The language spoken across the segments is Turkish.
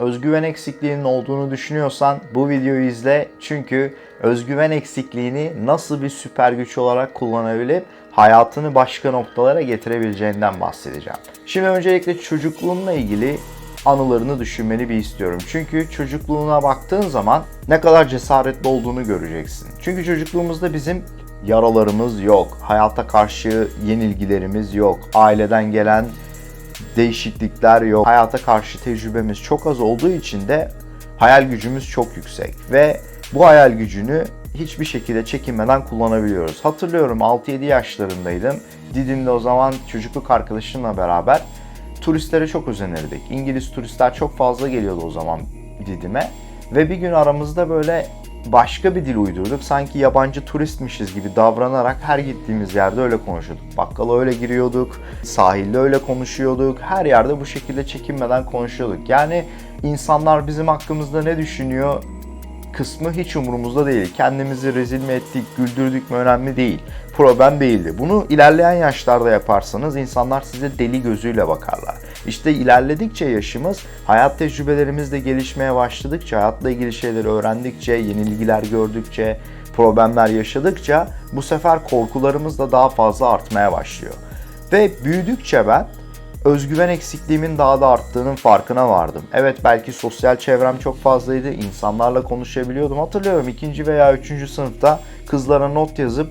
Özgüven eksikliğinin olduğunu düşünüyorsan bu videoyu izle. Çünkü özgüven eksikliğini nasıl bir süper güç olarak kullanabilip hayatını başka noktalara getirebileceğinden bahsedeceğim. Şimdi öncelikle çocukluğunla ilgili anılarını düşünmeni bir istiyorum. Çünkü çocukluğuna baktığın zaman ne kadar cesaretli olduğunu göreceksin. Çünkü çocukluğumuzda bizim yaralarımız yok. Hayata karşı yenilgilerimiz yok. Aileden gelen değişiklikler yok. Hayata karşı tecrübemiz çok az olduğu için de hayal gücümüz çok yüksek ve bu hayal gücünü hiçbir şekilde çekinmeden kullanabiliyoruz. Hatırlıyorum 6-7 yaşlarındaydım. Didim'de o zaman çocukluk arkadaşımla beraber turistlere çok özenirdik. İngiliz turistler çok fazla geliyordu o zaman Didim'e. Ve bir gün aramızda böyle başka bir dil uydurduk. Sanki yabancı turistmişiz gibi davranarak her gittiğimiz yerde öyle konuşuyorduk. Bakkala öyle giriyorduk, sahilde öyle konuşuyorduk. Her yerde bu şekilde çekinmeden konuşuyorduk. Yani insanlar bizim hakkımızda ne düşünüyor kısmı hiç umurumuzda değil. Kendimizi rezil mi ettik, güldürdük mü önemli değil. Problem değildi. Bunu ilerleyen yaşlarda yaparsanız insanlar size deli gözüyle bakarlar. İşte ilerledikçe yaşımız, hayat tecrübelerimiz de gelişmeye başladıkça, hayatla ilgili şeyleri öğrendikçe, yenilgiler gördükçe, problemler yaşadıkça bu sefer korkularımız da daha fazla artmaya başlıyor. Ve büyüdükçe ben özgüven eksikliğimin daha da arttığının farkına vardım. Evet belki sosyal çevrem çok fazlaydı, insanlarla konuşabiliyordum. Hatırlıyorum ikinci veya üçüncü sınıfta kızlara not yazıp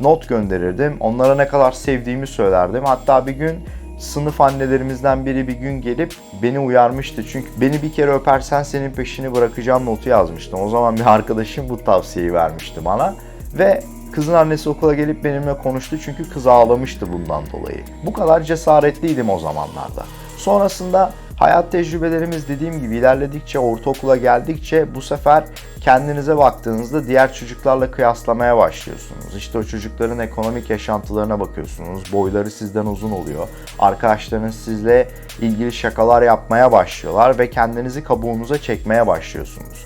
not gönderirdim. Onlara ne kadar sevdiğimi söylerdim. Hatta bir gün sınıf annelerimizden biri bir gün gelip beni uyarmıştı. Çünkü beni bir kere öpersen senin peşini bırakacağım notu yazmıştım. O zaman bir arkadaşım bu tavsiyeyi vermişti bana. Ve Kızın annesi okula gelip benimle konuştu çünkü kız ağlamıştı bundan dolayı. Bu kadar cesaretliydim o zamanlarda. Sonrasında hayat tecrübelerimiz dediğim gibi ilerledikçe, ortaokula geldikçe bu sefer kendinize baktığınızda diğer çocuklarla kıyaslamaya başlıyorsunuz. İşte o çocukların ekonomik yaşantılarına bakıyorsunuz. Boyları sizden uzun oluyor. Arkadaşlarınız sizle ilgili şakalar yapmaya başlıyorlar ve kendinizi kabuğunuza çekmeye başlıyorsunuz.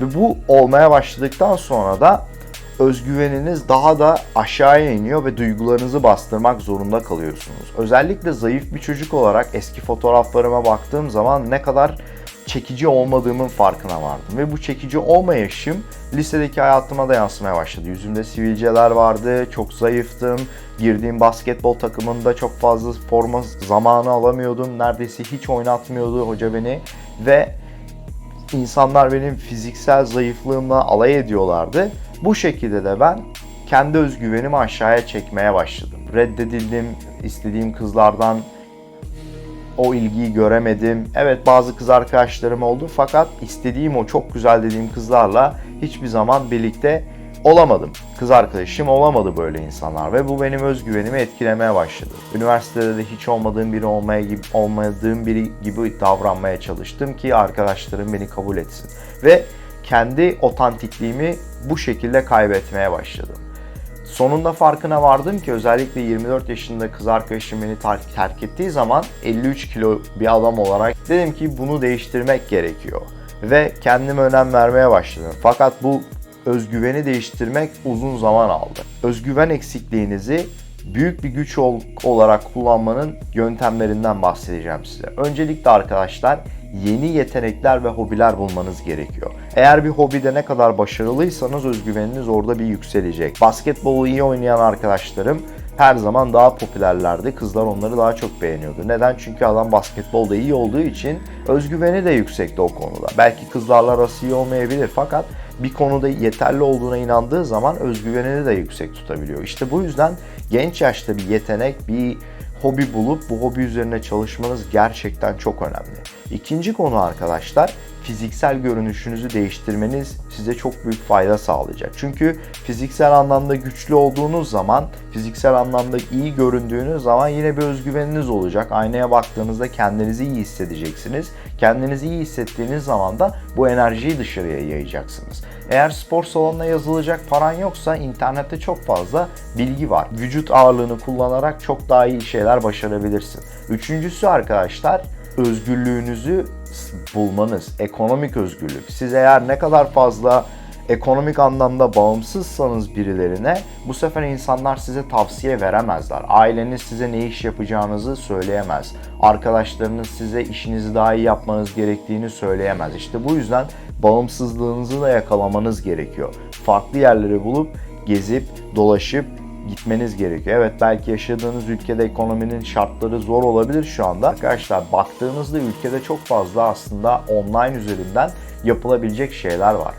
Ve bu olmaya başladıktan sonra da özgüveniniz daha da aşağıya iniyor ve duygularınızı bastırmak zorunda kalıyorsunuz. Özellikle zayıf bir çocuk olarak eski fotoğraflarıma baktığım zaman ne kadar çekici olmadığımın farkına vardım. Ve bu çekici olmayışım lisedeki hayatıma da yansımaya başladı. Yüzümde sivilceler vardı, çok zayıftım. Girdiğim basketbol takımında çok fazla forma zamanı alamıyordum. Neredeyse hiç oynatmıyordu hoca beni. Ve insanlar benim fiziksel zayıflığımla alay ediyorlardı. Bu şekilde de ben kendi özgüvenimi aşağıya çekmeye başladım. Reddedildim, istediğim kızlardan o ilgiyi göremedim. Evet bazı kız arkadaşlarım oldu fakat istediğim o çok güzel dediğim kızlarla hiçbir zaman birlikte olamadım. Kız arkadaşım olamadı böyle insanlar ve bu benim özgüvenimi etkilemeye başladı. Üniversitede de hiç olmadığım biri olmaya gibi olmadığım biri gibi davranmaya çalıştım ki arkadaşlarım beni kabul etsin. Ve kendi otantikliğimi bu şekilde kaybetmeye başladım. Sonunda farkına vardım ki özellikle 24 yaşında kız arkadaşım beni terk, terk ettiği zaman 53 kilo bir adam olarak dedim ki bunu değiştirmek gerekiyor. Ve kendime önem vermeye başladım. Fakat bu özgüveni değiştirmek uzun zaman aldı. Özgüven eksikliğinizi büyük bir güç olarak kullanmanın yöntemlerinden bahsedeceğim size. Öncelikle arkadaşlar yeni yetenekler ve hobiler bulmanız gerekiyor. Eğer bir hobide ne kadar başarılıysanız özgüveniniz orada bir yükselecek. Basketbolu iyi oynayan arkadaşlarım her zaman daha popülerlerdi. Kızlar onları daha çok beğeniyordu. Neden? Çünkü adam basketbolda iyi olduğu için özgüveni de yüksekti o konuda. Belki kızlarla arası iyi olmayabilir fakat bir konuda yeterli olduğuna inandığı zaman özgüvenini de yüksek tutabiliyor. İşte bu yüzden genç yaşta bir yetenek, bir hobi bulup bu hobi üzerine çalışmanız gerçekten çok önemli. İkinci konu arkadaşlar fiziksel görünüşünüzü değiştirmeniz size çok büyük fayda sağlayacak. Çünkü fiziksel anlamda güçlü olduğunuz zaman, fiziksel anlamda iyi göründüğünüz zaman yine bir özgüveniniz olacak. Aynaya baktığınızda kendinizi iyi hissedeceksiniz. Kendinizi iyi hissettiğiniz zaman da bu enerjiyi dışarıya yayacaksınız. Eğer spor salonuna yazılacak paran yoksa internette çok fazla bilgi var. Vücut ağırlığını kullanarak çok daha iyi şeyler başarabilirsin. Üçüncüsü arkadaşlar özgürlüğünüzü bulmanız, ekonomik özgürlük. Siz eğer ne kadar fazla ekonomik anlamda bağımsızsanız birilerine bu sefer insanlar size tavsiye veremezler. Aileniz size ne iş yapacağınızı söyleyemez. Arkadaşlarınız size işinizi daha iyi yapmanız gerektiğini söyleyemez. İşte bu yüzden bağımsızlığınızı da yakalamanız gerekiyor. Farklı yerleri bulup gezip dolaşıp gitmeniz gerekiyor. Evet belki yaşadığınız ülkede ekonominin şartları zor olabilir şu anda. Arkadaşlar baktığınızda ülkede çok fazla aslında online üzerinden yapılabilecek şeyler var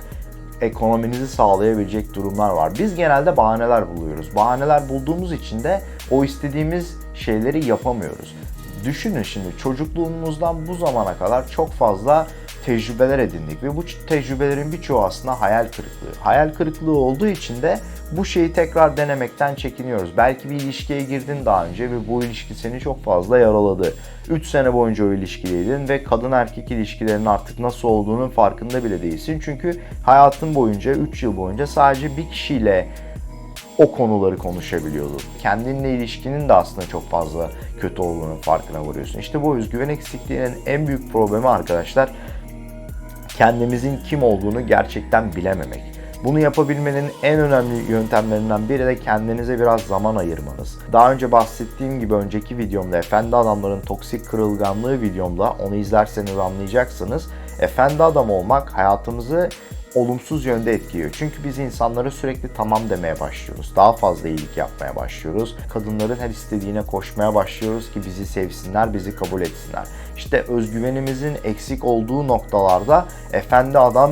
ekonominizi sağlayabilecek durumlar var. Biz genelde bahaneler buluyoruz. Bahaneler bulduğumuz için de o istediğimiz şeyleri yapamıyoruz. Düşünün şimdi çocukluğumuzdan bu zamana kadar çok fazla tecrübeler edindik ve bu tecrübelerin birçoğu aslında hayal kırıklığı. Hayal kırıklığı olduğu için de bu şeyi tekrar denemekten çekiniyoruz. Belki bir ilişkiye girdin daha önce ve bu ilişki seni çok fazla yaraladı. 3 sene boyunca o ilişkideydin ve kadın erkek ilişkilerinin artık nasıl olduğunun farkında bile değilsin. Çünkü hayatın boyunca 3 yıl boyunca sadece bir kişiyle o konuları konuşabiliyordun. Kendinle ilişkinin de aslında çok fazla kötü olduğunu farkına varıyorsun. İşte bu özgüven eksikliğinin en büyük problemi arkadaşlar kendimizin kim olduğunu gerçekten bilememek. Bunu yapabilmenin en önemli yöntemlerinden biri de kendinize biraz zaman ayırmanız. Daha önce bahsettiğim gibi önceki videomda Efendi Adamların Toksik Kırılganlığı videomda onu izlerseniz anlayacaksınız. Efendi adam olmak hayatımızı olumsuz yönde etkiliyor. Çünkü biz insanlara sürekli tamam demeye başlıyoruz. Daha fazla iyilik yapmaya başlıyoruz. Kadınların her istediğine koşmaya başlıyoruz ki bizi sevsinler, bizi kabul etsinler. İşte özgüvenimizin eksik olduğu noktalarda efendi adam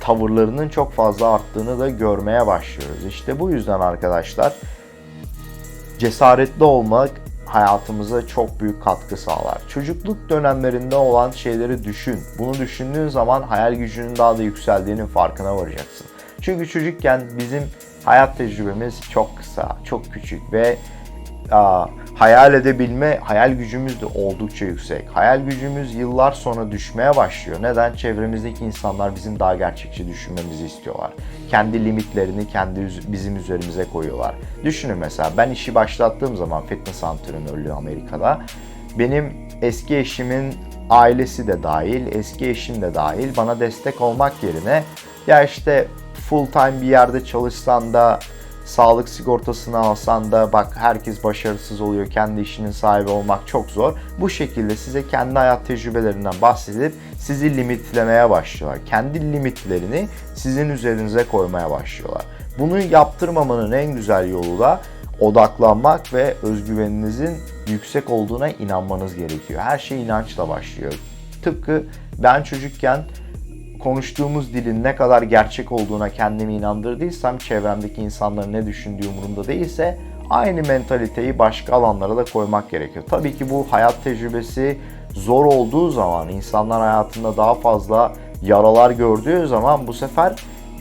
tavırlarının çok fazla arttığını da görmeye başlıyoruz. İşte bu yüzden arkadaşlar cesaretli olmak hayatımıza çok büyük katkı sağlar. Çocukluk dönemlerinde olan şeyleri düşün. Bunu düşündüğün zaman hayal gücünün daha da yükseldiğinin farkına varacaksın. Çünkü çocukken bizim hayat tecrübemiz çok kısa, çok küçük ve aa, hayal edebilme, hayal gücümüz de oldukça yüksek. Hayal gücümüz yıllar sonra düşmeye başlıyor. Neden? Çevremizdeki insanlar bizim daha gerçekçi düşünmemizi istiyorlar. Kendi limitlerini kendi bizim üzerimize koyuyorlar. Düşünün mesela ben işi başlattığım zaman fitness antrenörlüğü Amerika'da benim eski eşimin ailesi de dahil, eski eşim de dahil bana destek olmak yerine ya işte full time bir yerde çalışsan da sağlık sigortasını alsan da bak herkes başarısız oluyor. Kendi işinin sahibi olmak çok zor. Bu şekilde size kendi hayat tecrübelerinden bahsedip sizi limitlemeye başlıyorlar. Kendi limitlerini sizin üzerinize koymaya başlıyorlar. Bunu yaptırmamanın en güzel yolu da odaklanmak ve özgüveninizin yüksek olduğuna inanmanız gerekiyor. Her şey inançla başlıyor. Tıpkı ben çocukken konuştuğumuz dilin ne kadar gerçek olduğuna kendimi inandırdıysam çevremdeki insanların ne düşündüğü umurumda değilse aynı mentaliteyi başka alanlara da koymak gerekiyor. Tabii ki bu hayat tecrübesi zor olduğu zaman, insanlar hayatında daha fazla yaralar gördüğü zaman bu sefer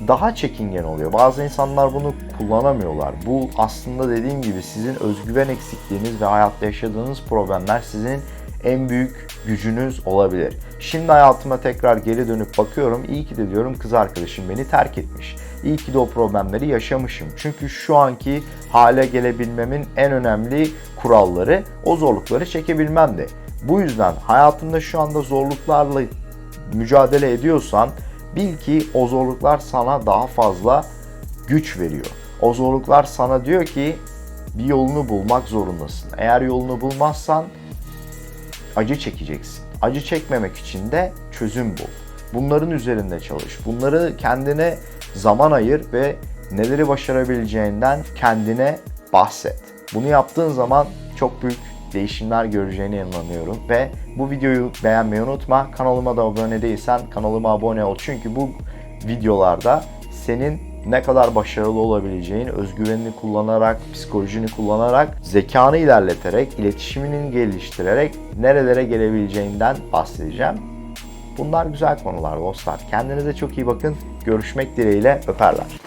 daha çekingen oluyor. Bazı insanlar bunu kullanamıyorlar. Bu aslında dediğim gibi sizin özgüven eksikliğiniz ve hayatta yaşadığınız problemler sizin en büyük gücünüz olabilir. Şimdi hayatıma tekrar geri dönüp bakıyorum. İyi ki de diyorum kız arkadaşım beni terk etmiş. İyi ki de o problemleri yaşamışım. Çünkü şu anki hale gelebilmemin en önemli kuralları o zorlukları çekebilmemdi. Bu yüzden hayatında şu anda zorluklarla mücadele ediyorsan bil ki o zorluklar sana daha fazla güç veriyor. O zorluklar sana diyor ki bir yolunu bulmak zorundasın. Eğer yolunu bulmazsan acı çekeceksin. Acı çekmemek için de çözüm bul. Bunların üzerinde çalış. Bunları kendine zaman ayır ve neleri başarabileceğinden kendine bahset. Bunu yaptığın zaman çok büyük değişimler göreceğine inanıyorum ve bu videoyu beğenmeyi unutma. Kanalıma da abone değilsen kanalıma abone ol. Çünkü bu videolarda senin ne kadar başarılı olabileceğin, özgüvenini kullanarak, psikolojini kullanarak, zekanı ilerleterek, iletişimini geliştirerek nerelere gelebileceğinden bahsedeceğim. Bunlar güzel konular dostlar. Kendinize çok iyi bakın. Görüşmek dileğiyle öperler.